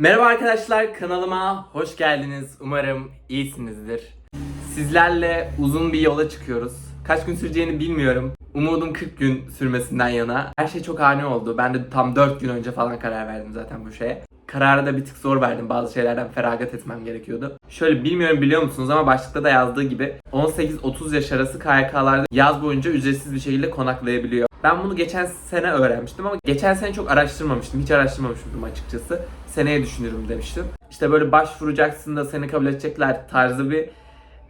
Merhaba arkadaşlar kanalıma hoş geldiniz. Umarım iyisinizdir. Sizlerle uzun bir yola çıkıyoruz. Kaç gün süreceğini bilmiyorum. Umudum 40 gün sürmesinden yana. Her şey çok ani oldu. Ben de tam 4 gün önce falan karar verdim zaten bu şeye. Kararı da bir tık zor verdim. Bazı şeylerden feragat etmem gerekiyordu. Şöyle bilmiyorum biliyor musunuz ama başlıkta da yazdığı gibi 18-30 yaş arası KYK'larda yaz boyunca ücretsiz bir şekilde konaklayabiliyor. Ben bunu geçen sene öğrenmiştim ama geçen sene çok araştırmamıştım. Hiç araştırmamıştım açıkçası. Seneye düşünürüm demiştim. İşte böyle başvuracaksın da seni kabul edecekler tarzı bir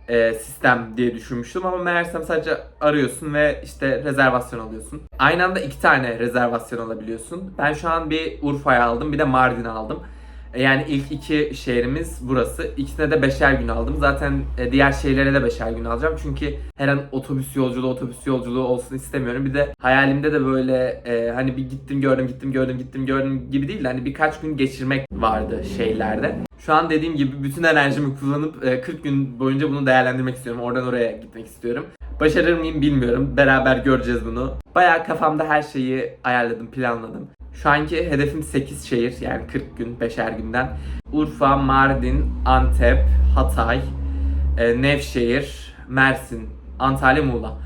e, sistem diye düşünmüştüm ama meğersem sadece arıyorsun ve işte rezervasyon alıyorsun. Aynı anda iki tane rezervasyon alabiliyorsun. Ben şu an bir Urfa'ya aldım bir de Mardin aldım. E, Yani ilk iki şehrimiz burası. İkisine de beşer gün aldım. Zaten e, diğer şehirlere de beşer gün alacağım. Çünkü her an otobüs yolculuğu otobüs yolculuğu olsun istemiyorum. Bir de hayalimde de böyle e, hani bir gittim gördüm gittim gördüm gittim gördüm gibi değil de hani birkaç gün geçirmek vardı şehirlerde. Şu an dediğim gibi bütün enerjimi kullanıp e, 40 gün boyunca bunu değerlendirmek istiyorum. Oradan oraya gitmek istiyorum. Başarır mıyım bilmiyorum. Beraber göreceğiz bunu. Bayağı kafamda her şeyi ayarladım, planladım. Şu anki hedefim 8 şehir yani 40 gün, 5'er günden. Urfa, Mardin, Antep, Hatay, e, Nevşehir, Mersin, Antalya, Muğla.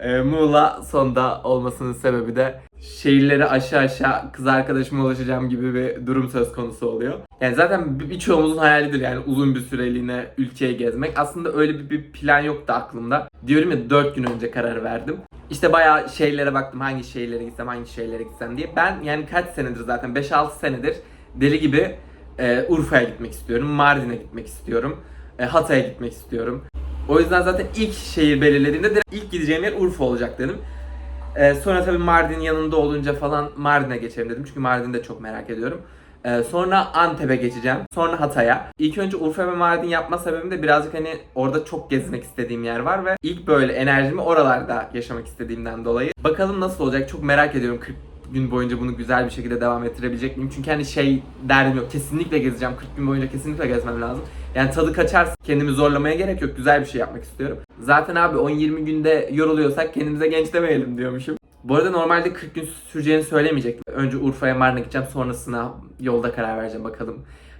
E, Muğla sonda olmasının sebebi de şehirleri aşağı aşağı kız arkadaşıma ulaşacağım gibi bir durum söz konusu oluyor. Yani zaten bir- birçoğumuzun hayalidir yani uzun bir süreliğine ülkeyi gezmek. Aslında öyle bir, bir plan yoktu aklımda. Diyorum ya 4 gün önce karar verdim. İşte bayağı şeylere baktım hangi şehirlere gitsem hangi şehirlere gitsem diye. Ben yani kaç senedir zaten 5-6 senedir deli gibi e, Urfa'ya gitmek istiyorum. Mardin'e gitmek istiyorum. e, Hatay'a gitmek istiyorum. O yüzden zaten ilk şehir belirlediğimde direkt ilk gideceğim yer Urfa olacak dedim. Ee, sonra tabii Mardin yanında olunca falan Mardin'e geçelim dedim. Çünkü Mardin'i de çok merak ediyorum. Ee, sonra Antep'e geçeceğim. Sonra Hatay'a. İlk önce Urfa ve Mardin yapma sebebim de birazcık hani orada çok gezmek istediğim yer var ve ilk böyle enerjimi oralarda yaşamak istediğimden dolayı. Bakalım nasıl olacak çok merak ediyorum 40 gün boyunca bunu güzel bir şekilde devam ettirebilecek miyim? Çünkü hani şey derdim yok. Kesinlikle gezeceğim. 40 gün boyunca kesinlikle gezmem lazım. Yani tadı kaçarsa kendimi zorlamaya gerek yok. Güzel bir şey yapmak istiyorum. Zaten abi 10-20 günde yoruluyorsak kendimize genç demeyelim diyormuşum. Bu arada normalde 40 gün süreceğini söylemeyecektim. Önce Urfa'ya Mardin'e gideceğim sonrasına yolda karar vereceğim bakalım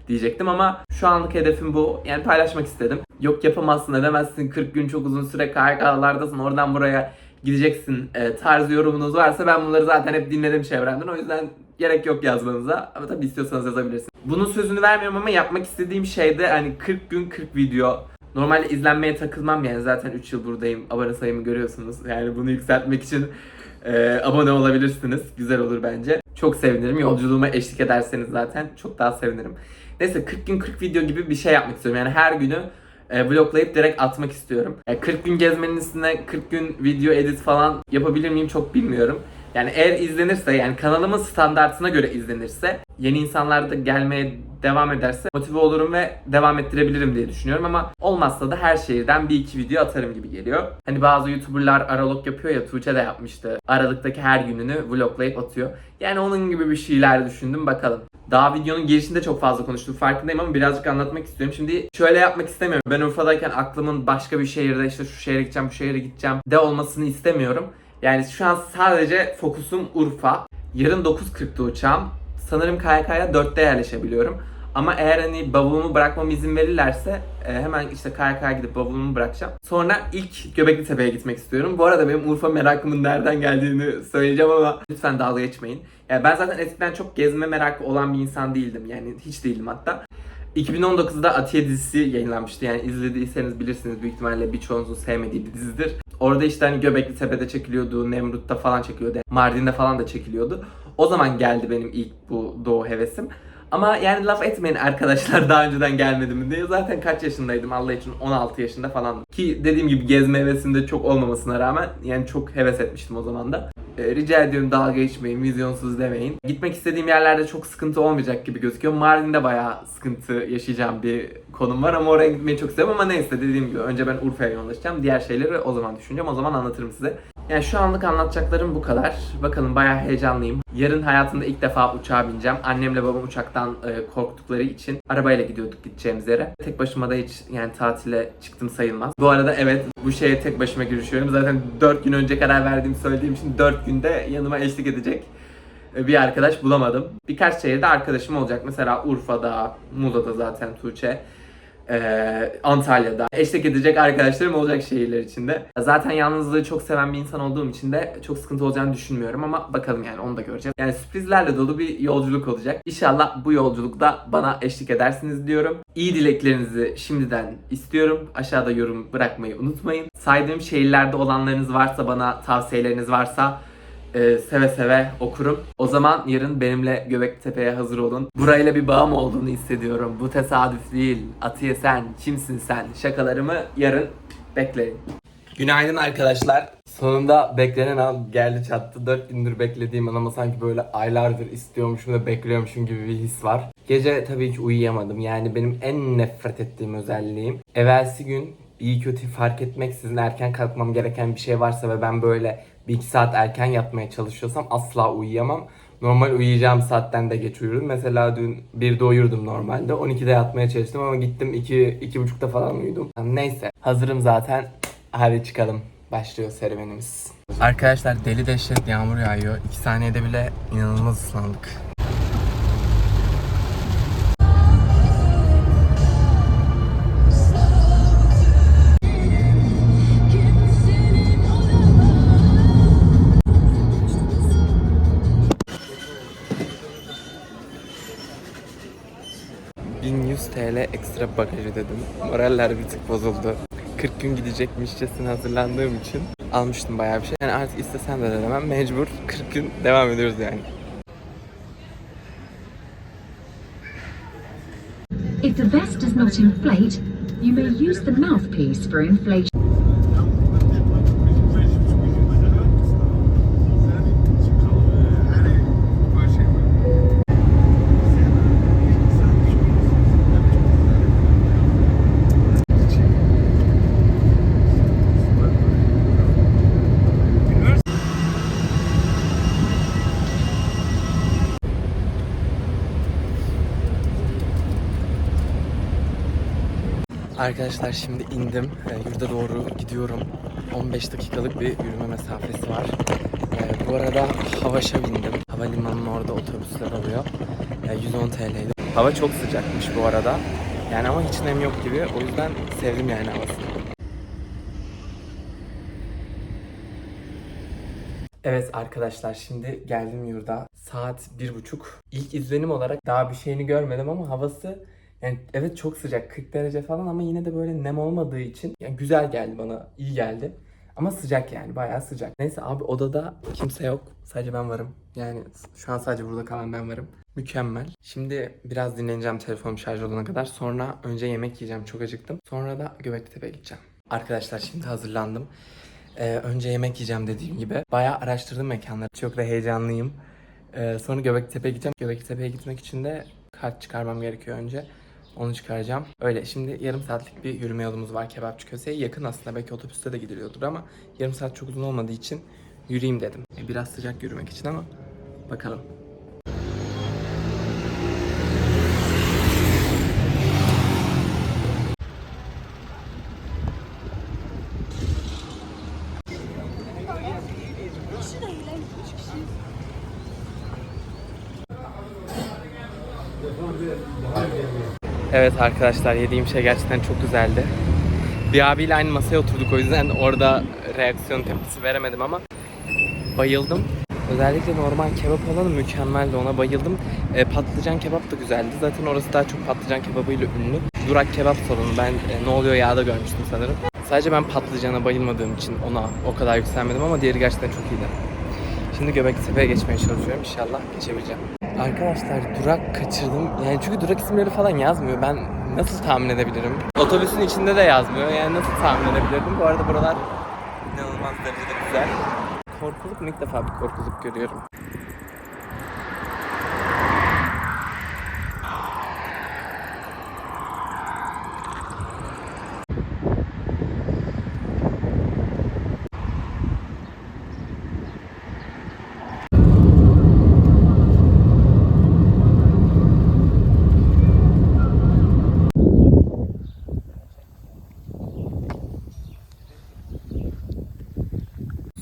diyecektim ama şu anlık hedefim bu. Yani paylaşmak istedim. Yok yapamazsın edemezsin 40 gün çok uzun süre KYK'lardasın oradan buraya gideceksin e, tarzı yorumunuz varsa ben bunları zaten hep dinledim çevremden. O yüzden gerek yok yazmanıza. Ama tabii istiyorsanız yazabilirsiniz. Bunun sözünü vermiyorum ama yapmak istediğim şey de hani 40 gün 40 video. Normalde izlenmeye takılmam yani zaten 3 yıl buradayım. Abone sayımı görüyorsunuz. Yani bunu yükseltmek için e, abone olabilirsiniz. Güzel olur bence. Çok sevinirim. Yolculuğuma eşlik ederseniz zaten çok daha sevinirim. Neyse 40 gün 40 video gibi bir şey yapmak istiyorum. Yani her günü e, vloglayıp direkt atmak istiyorum. Yani 40 gün gezmenin üstüne 40 gün video edit falan yapabilir miyim çok bilmiyorum. Yani eğer izlenirse yani kanalımın standartına göre izlenirse yeni insanlar da gelmeye devam ederse motive olurum ve devam ettirebilirim diye düşünüyorum ama olmazsa da her şehirden bir iki video atarım gibi geliyor. Hani bazı youtuberlar aralog yapıyor ya Tuğçe de yapmıştı. Aralıktaki her gününü vloglayıp atıyor. Yani onun gibi bir şeyler düşündüm bakalım. Daha videonun girişinde çok fazla konuştum farkındayım ama birazcık anlatmak istiyorum. Şimdi şöyle yapmak istemiyorum. Ben Urfa'dayken aklımın başka bir şehirde işte şu şehre gideceğim, bu şehre gideceğim de olmasını istemiyorum. Yani şu an sadece fokusum Urfa. Yarın 9.40'da uçağım. Sanırım KYK'ya 4'te yerleşebiliyorum. Ama eğer hani bavulumu bırakmama izin verirlerse e, hemen işte KYK'ya gidip bavulumu bırakacağım. Sonra ilk Göbekli Tepe'ye gitmek istiyorum. Bu arada benim Urfa merakımın nereden geldiğini söyleyeceğim ama lütfen dalga geçmeyin. Yani ben zaten eskiden çok gezme merakı olan bir insan değildim. Yani hiç değildim hatta. 2019'da Atiye dizisi yayınlanmıştı. Yani izlediyseniz bilirsiniz büyük ihtimalle birçoğunuzun sevmediği bir dizidir. Orada işte hani Göbekli Tepe'de çekiliyordu, Nemrut'ta falan çekiliyordu. Mardin'de falan da çekiliyordu. O zaman geldi benim ilk bu doğu hevesim. Ama yani laf etmeyin arkadaşlar daha önceden gelmedi mi diye. Zaten kaç yaşındaydım Allah için 16 yaşında falan. Ki dediğim gibi gezme hevesinde çok olmamasına rağmen yani çok heves etmiştim o zaman da. Ee, rica ediyorum dalga geçmeyin, vizyonsuz demeyin. Gitmek istediğim yerlerde çok sıkıntı olmayacak gibi gözüküyor. Mardin'de bayağı sıkıntı yaşayacağım bir konum var ama oraya gitmeyi çok seviyorum ama neyse dediğim gibi önce ben Urfa'ya yoğunlaşacağım. Diğer şeyleri o zaman düşüneceğim. O zaman anlatırım size. Yani şu anlık anlatacaklarım bu kadar. Bakalım bayağı heyecanlıyım. Yarın hayatımda ilk defa uçağa bineceğim. Annemle babam uçaktan e, korktukları için arabayla gidiyorduk gideceğimiz yere. Tek başıma da hiç yani tatile çıktım sayılmaz. Bu arada evet bu şeye tek başıma girişiyorum. Zaten 4 gün önce karar verdiğimi söylediğim için 4 günde yanıma eşlik edecek e, bir arkadaş bulamadım. Birkaç şehirde arkadaşım olacak. Mesela Urfa'da, Muğla'da zaten Tuğçe. Ee, Antalya'da eşlik edecek arkadaşlarım olacak şehirler içinde. Zaten yalnızlığı çok seven bir insan olduğum için de çok sıkıntı olacağını düşünmüyorum ama bakalım yani onu da göreceğiz. Yani sürprizlerle dolu bir yolculuk olacak. İnşallah bu yolculukta bana eşlik edersiniz diyorum. İyi dileklerinizi şimdiden istiyorum. Aşağıda yorum bırakmayı unutmayın. Saydığım şehirlerde olanlarınız varsa bana tavsiyeleriniz varsa e, seve seve okurum. O zaman yarın benimle Göbektepe'ye hazır olun. Burayla bir bağım olduğunu hissediyorum. Bu tesadüf değil. Atiye sen, kimsin sen? Şakalarımı yarın bekleyin. Günaydın arkadaşlar. Sonunda beklenen an geldi çattı. 4 gündür beklediğim an ama sanki böyle aylardır istiyormuşum da bekliyormuşum gibi bir his var. Gece tabii ki uyuyamadım. Yani benim en nefret ettiğim özelliğim. Evvelsi gün iyi kötü fark etmeksizin erken kalkmam gereken bir şey varsa ve ben böyle bir iki saat erken yatmaya çalışıyorsam asla uyuyamam. Normal uyuyacağım saatten de geç uyurum. Mesela dün 1'de uyurdum normalde. 12'de yatmaya çalıştım ama gittim 2 iki, 2.30'da falan uyudum. Neyse hazırım zaten. Hadi çıkalım. Başlıyor serüvenimiz. Arkadaşlar deli dehşet yağmur yağıyor. 2 saniyede bile inanılmaz ıslandık. TL ekstra bagaj ödedim. Moraller bir tık bozuldu. 40 gün gidecekmişçesine hazırlandığım için almıştım bayağı bir şey. Yani artık istesem de denemem. Mecbur 40 gün devam ediyoruz yani. If the vest does not inflate, you may use the mouthpiece for inflation. Arkadaşlar şimdi indim. E, yurda doğru gidiyorum. 15 dakikalık bir yürüme mesafesi var. E, bu arada Havaş'a bindim. Havalimanının orada otobüsler alıyor. E, 110 TL'ydi. Hava çok sıcakmış bu arada. Yani ama hiç nem yok gibi. O yüzden sevdim yani havasını. Evet arkadaşlar şimdi geldim yurda. Saat bir buçuk. İlk izlenim olarak daha bir şeyini görmedim ama havası yani evet çok sıcak 40 derece falan ama yine de böyle nem olmadığı için yani güzel geldi bana iyi geldi. Ama sıcak yani bayağı sıcak. Neyse abi odada kimse yok. Sadece ben varım. Yani şu an sadece burada kalan ben varım. Mükemmel. Şimdi biraz dinleneceğim telefonum şarj olana kadar. Sonra önce yemek yiyeceğim. Çok acıktım. Sonra da Göbektepe'ye gideceğim. Arkadaşlar şimdi hazırlandım. Ee, önce yemek yiyeceğim dediğim gibi. Bayağı araştırdım mekanları. Çok da heyecanlıyım. Ee, sonra Göbektepe'ye gideceğim. Göbektepe'ye gitmek için de kart çıkarmam gerekiyor önce. Onu çıkaracağım. Öyle şimdi yarım saatlik bir yürüme yolumuz var Kebapçı Köse'ye. Yakın aslında belki otobüste de gidiliyordur ama yarım saat çok uzun olmadığı için yürüyeyim dedim. E, Biraz sıcak yürümek için ama bakalım. Evet arkadaşlar yediğim şey gerçekten çok güzeldi. Bir abiyle aynı masaya oturduk o yüzden orada reaksiyon tepkisi veremedim ama bayıldım. Özellikle normal kebap olanı mükemmeldi ona bayıldım. E, patlıcan kebap da güzeldi. Zaten orası daha çok patlıcan kebabıyla ünlü. Durak kebap salonu ben e, ne oluyor yağda görmüştüm sanırım. Sadece ben patlıcana bayılmadığım için ona o kadar yükselmedim ama diğeri gerçekten çok iyiydi. Şimdi Göbektepe'ye geçmeye çalışıyorum. İnşallah geçebileceğim. Arkadaşlar durak kaçırdım. Yani çünkü durak isimleri falan yazmıyor. Ben nasıl tahmin edebilirim? Otobüsün içinde de yazmıyor. Yani nasıl tahmin edebilirdim? Bu arada buralar inanılmaz derecede güzel. Korkuluk mu? İlk defa bir korkuluk görüyorum.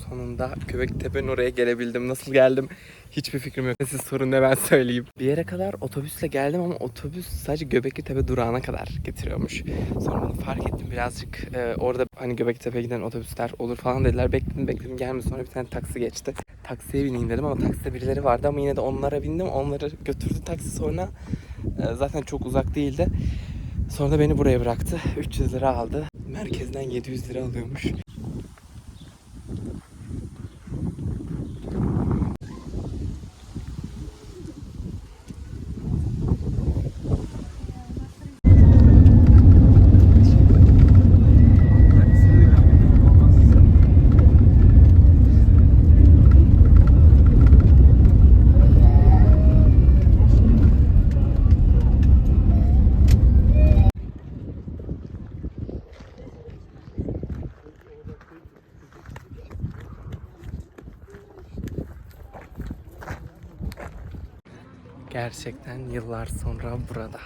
Sonunda anda Göbektepe'nin oraya gelebildim. Nasıl geldim hiçbir fikrim yok. Siz sorun ne ben söyleyeyim. Bir yere kadar otobüsle geldim ama otobüs sadece Göbektepe durağına kadar getiriyormuş. Sonra bunu fark ettim birazcık. e, orada hani Göbektepe'ye giden otobüsler olur falan dediler. Bekledim bekledim gelmedi. Sonra bir tane taksi geçti. Taksiye bineyim dedim ama takside birileri vardı ama yine de onlara bindim. Onları götürdü taksi sonra. e, zaten çok uzak değildi. Sonra da beni buraya bıraktı. 300 lira aldı. Merkezden 700 lira alıyormuş. Gerçekten yıllar sonra burada.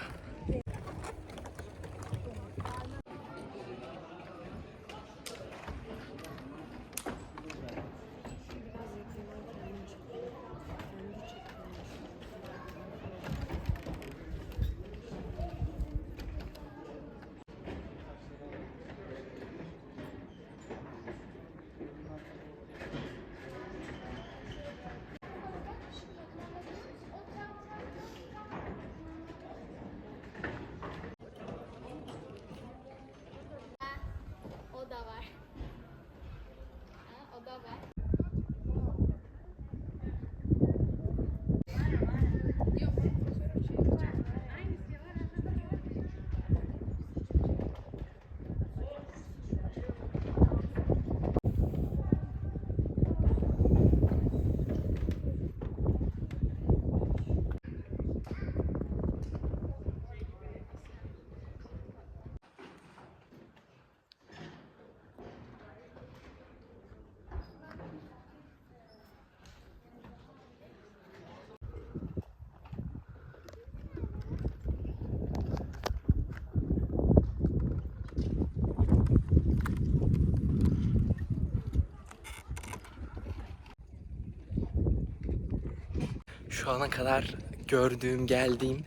Şu ana kadar gördüğüm, geldiğim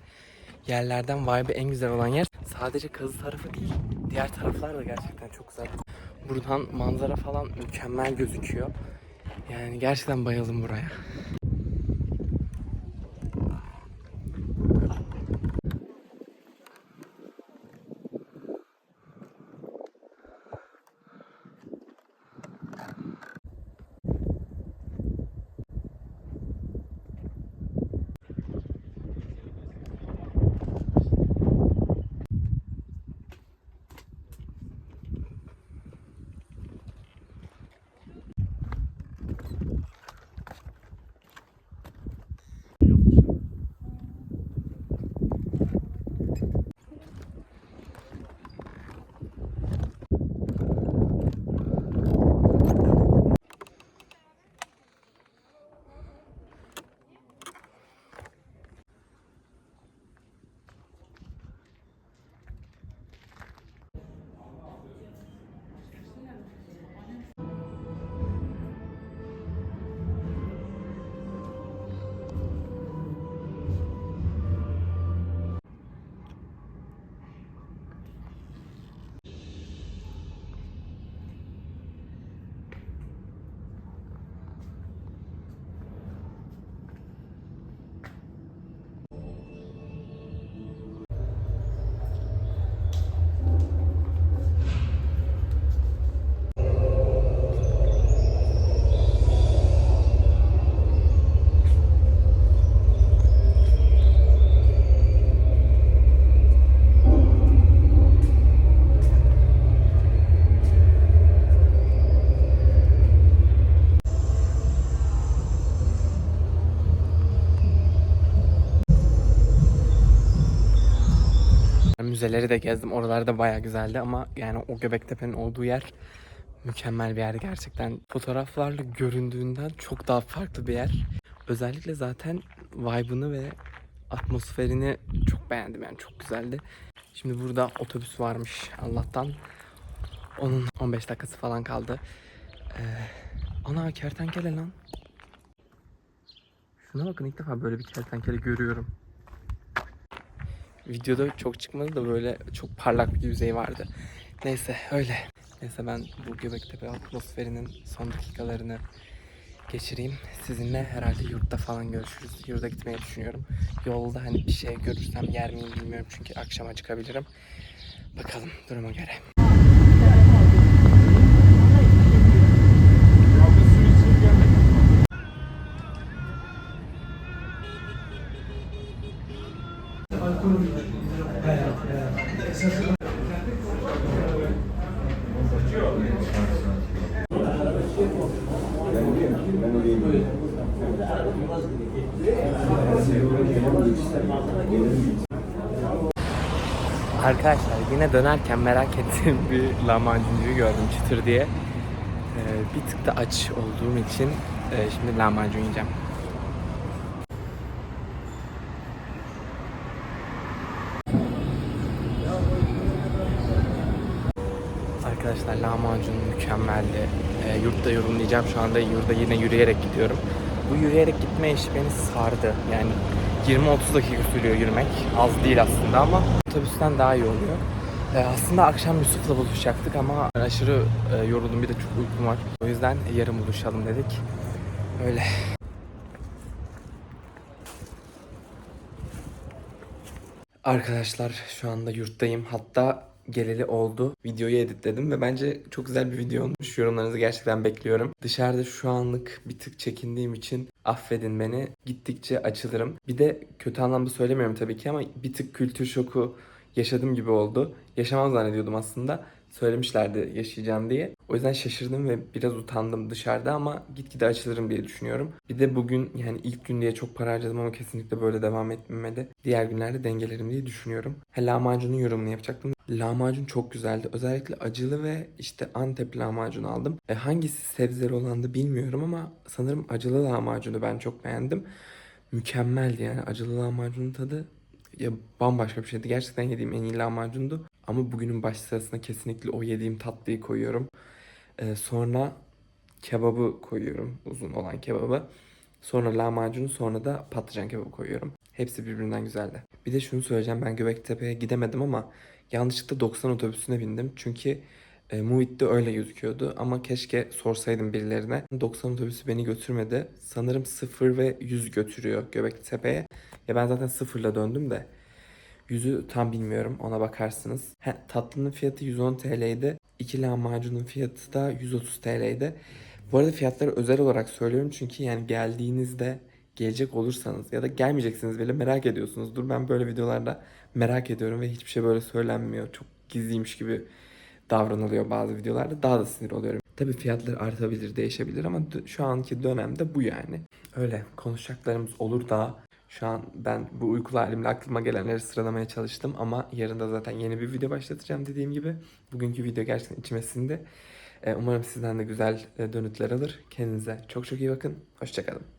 yerlerden vibe en güzel olan yer sadece kazı tarafı değil. Diğer taraflar da gerçekten çok güzel. Buradan manzara falan mükemmel gözüküyor. Yani gerçekten bayıldım buraya. Müzeleri de gezdim. Oralar da bayağı güzeldi ama yani o Göbektepe'nin olduğu yer mükemmel bir yer gerçekten. Fotoğraflarla göründüğünden çok daha farklı bir yer. Özellikle zaten vibe'ını ve atmosferini çok beğendim yani çok güzeldi. Şimdi burada otobüs varmış Allah'tan. Onun 15 dakikası falan kaldı. Ee, Ana kertenkele lan. Şuna bakın ilk defa böyle bir kertenkele görüyorum. Videoda çok çıkmadı da böyle çok parlak bir yüzey vardı. Neyse öyle. Neyse ben bu Göbektepe atmosferinin son dakikalarını geçireyim. Sizinle herhalde yurtta falan görüşürüz. Yurda gitmeyi düşünüyorum. Yolda hani bir şey görürsem yer miyim bilmiyorum çünkü akşama çıkabilirim. Bakalım duruma göre. Arkadaşlar yine dönerken merak ettiğim bir lahmacuncuyu gördüm çıtır diye. Ee, bir tık da aç olduğum için e, şimdi lahmacun yiyeceğim. Arkadaşlar lahmacun mükemmeldi. Ee, yurtta yorumlayacağım şu anda. Yurda yine yürüyerek gidiyorum. Bu yürüyerek gitme işi beni sardı. Yani 20-30 dakika sürüyor yürümek. Az değil aslında ama otobüsten daha iyi oluyor. Ee, aslında akşam Yusuf'la buluşacaktık ama aşırı e, yoruldum bir de çok uykum var. O yüzden yarın buluşalım dedik. Öyle. Arkadaşlar şu anda yurttayım. Hatta geleli oldu. Videoyu editledim ve bence çok güzel bir video olmuş. Yorumlarınızı gerçekten bekliyorum. Dışarıda şu anlık bir tık çekindiğim için affedin beni. Gittikçe açılırım. Bir de kötü anlamda söylemiyorum tabii ki ama bir tık kültür şoku yaşadım gibi oldu. Yaşamam zannediyordum aslında. Söylemişlerdi yaşayacağım diye. O yüzden şaşırdım ve biraz utandım dışarıda ama gitgide açılırım diye düşünüyorum. Bir de bugün yani ilk gün diye çok para harcadım ama kesinlikle böyle devam etmemeli. Diğer günlerde dengelerim diye düşünüyorum. Ha, lahmacunun yorumunu yapacaktım. Lahmacun çok güzeldi. Özellikle acılı ve işte Antep lahmacunu aldım. E, hangisi sebzeli olandı bilmiyorum ama sanırım acılı lahmacunu ben çok beğendim. Mükemmeldi yani acılı lahmacunun tadı ya bambaşka bir şeydi. Gerçekten yediğim en iyi lahmacundu. Ama bugünün baş sırasına kesinlikle o yediğim tatlıyı koyuyorum. Ee, sonra kebabı koyuyorum. Uzun olan kebabı. Sonra lahmacunu sonra da patlıcan kebabı koyuyorum. Hepsi birbirinden güzeldi. Bir de şunu söyleyeceğim. Ben Göbektepe'ye gidemedim ama yanlışlıkla 90 otobüsüne bindim. Çünkü e, Muhit'te öyle gözüküyordu ama keşke sorsaydım birilerine. 90 otobüsü beni götürmedi. Sanırım 0 ve 100 götürüyor Göbektepe'ye. Ya ben zaten sıfırla döndüm de. Yüzü tam bilmiyorum ona bakarsınız. He, tatlının fiyatı 110 TL'ydi. İki lahmacunun fiyatı da 130 TL'ydi. Bu arada fiyatları özel olarak söylüyorum çünkü yani geldiğinizde gelecek olursanız ya da gelmeyeceksiniz bile merak ediyorsunuzdur. Ben böyle videolarda merak ediyorum ve hiçbir şey böyle söylenmiyor. Çok gizliymiş gibi davranılıyor bazı videolarda. Daha da sinir oluyorum. Tabii fiyatlar artabilir, değişebilir ama şu anki dönemde bu yani. Öyle konuşacaklarımız olur daha. Şu an ben bu uykulu halimle aklıma gelenleri sıralamaya çalıştım ama yarın da zaten yeni bir video başlatacağım dediğim gibi. Bugünkü video gerçekten içime sindi. Ee, Umarım sizden de güzel e, dönütler alır. Kendinize çok çok iyi bakın. Hoşçakalın.